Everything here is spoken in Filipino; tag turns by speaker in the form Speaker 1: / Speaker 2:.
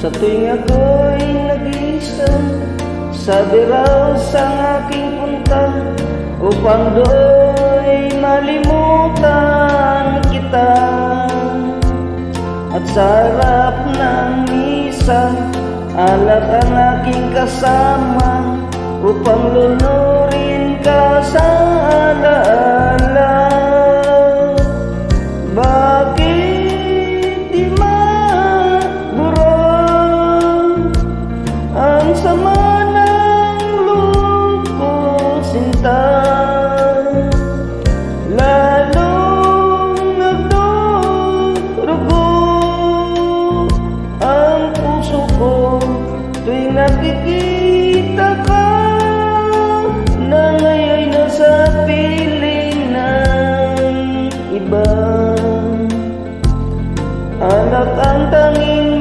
Speaker 1: Sa tuwing ako'y nag-iisa Sabi raw sa aking punta Upang do'y malimutan kita. At sa harap ng misa Alat ang aking kasama Upang lunurin nakikita ka Na ngayon'y nasa piling ng iba. Anak ang tangi